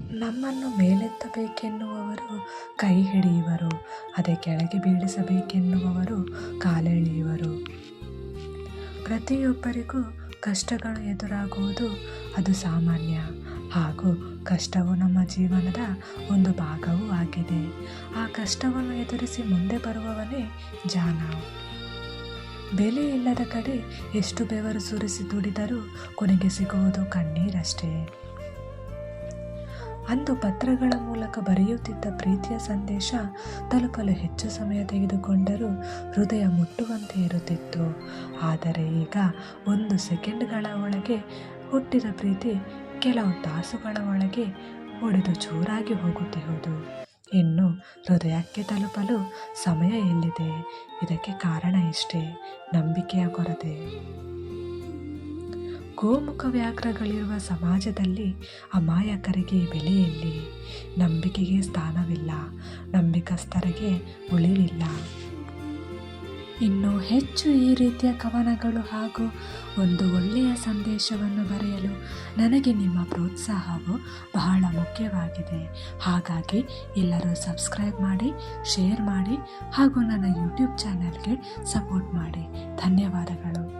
ನಮ್ಮನ್ನು ಮೇಲೆತ್ತಬೇಕೆನ್ನುವವರು ಕೈ ಹಿಡಿಯುವರು, ಅದೇ ಕೆಳಗೆ ಬೀಳಿಸಬೇಕೆನ್ನುವವರು ಕಾಲೆಳೆಯುವರು ಪ್ರತಿಯೊಬ್ಬರಿಗೂ ಕಷ್ಟಗಳು ಎದುರಾಗುವುದು ಅದು ಸಾಮಾನ್ಯ. ಹಾಗೂ ಕಷ್ಟವು ನಮ್ಮ ಜೀವನದ ಒಂದು ಭಾಗವೂ ಆಗಿದೆ. ಆ ಕಷ್ಟವನ್ನು ಎದುರಿಸಿ ಮುಂದೆ ಬರುವವನೇ ಜಾನ. ಬೆಲೆ ಇಲ್ಲದ ಕಡೆ ಎಷ್ಟು ಬೆವರು ಸುರಿಸಿ ದುಡಿದರೂ ಕೊನೆಗೆ ಸಿಗುವುದು ಕಣ್ಣೀರಷ್ಟೇ. ಅಂದು ಪತ್ರಗಳ ಮೂಲಕ ಬರೆಯುತ್ತಿದ್ದ ಪ್ರೀತಿಯ ಸಂದೇಶ ತಲುಪಲು ಹೆಚ್ಚು ಸಮಯ ತೆಗೆದುಕೊಂಡರೂ ಹೃದಯ ಮುಟ್ಟುವಂತೆ ಇರುತ್ತಿತ್ತು. ಆದರೆ ಈಗ ಒಂದು ಸೆಕೆಂಡ್ಗಳ ಒಳಗೆ ಹುಟ್ಟಿದ ಪ್ರೀತಿ ಕೆಲವು ತಾಸುಗಳ ಒಳಗೆ ಒಡೆದು ಚೂರಾಗಿ ಹೋಗುತ್ತಿರುವುದು. ಇನ್ನು ಹೃದಯಕ್ಕೆ ತಲುಪಲು ಸಮಯ ಎಲ್ಲಿದೆ? ಇದಕ್ಕೆ ಕಾರಣ ಇಷ್ಟೇ, ನಂಬಿಕೆಯ ಕೊರತೆ. ಗೋಮುಖ ವ್ಯಾಘ್ರಗಳಿರುವ ಸಮಾಜದಲ್ಲಿ ಅಮಾಯಕರಿಗೆ ಬೆಲೆಯಲ್ಲಿ ನಂಬಿಕೆಗೆ ಸ್ಥಾನವಿಲ್ಲ, ನಂಬಿಕಸ್ಥರಿಗೆ ಉಳಿವಿಲ್ಲ. ಇನ್ನು ಹೆಚ್ಚು ಈ ರೀತಿಯ ಕವನಗಳು ಹಾಗೂ ಒಂದು ಒಳ್ಳೆಯ ಸಂದೇಶವನ್ನು ಬರೆಯಲು ನನಗೆ ನಿಮ್ಮ ಪ್ರೋತ್ಸಾಹವು ಬಹಳ ಮುಖ್ಯವಾಗಿದೆ. ಹಾಗಾಗಿ ಎಲ್ಲರೂ ಸಬ್ಸ್ಕ್ರೈಬ್ ಮಾಡಿ, ಶೇರ್ ಮಾಡಿ ಹಾಗೂ ನನ್ನ ಯೂಟ್ಯೂಬ್ ಚಾನಲ್ಗೆ ಸಪೋರ್ಟ್ ಮಾಡಿ. ಧನ್ಯವಾದಗಳು.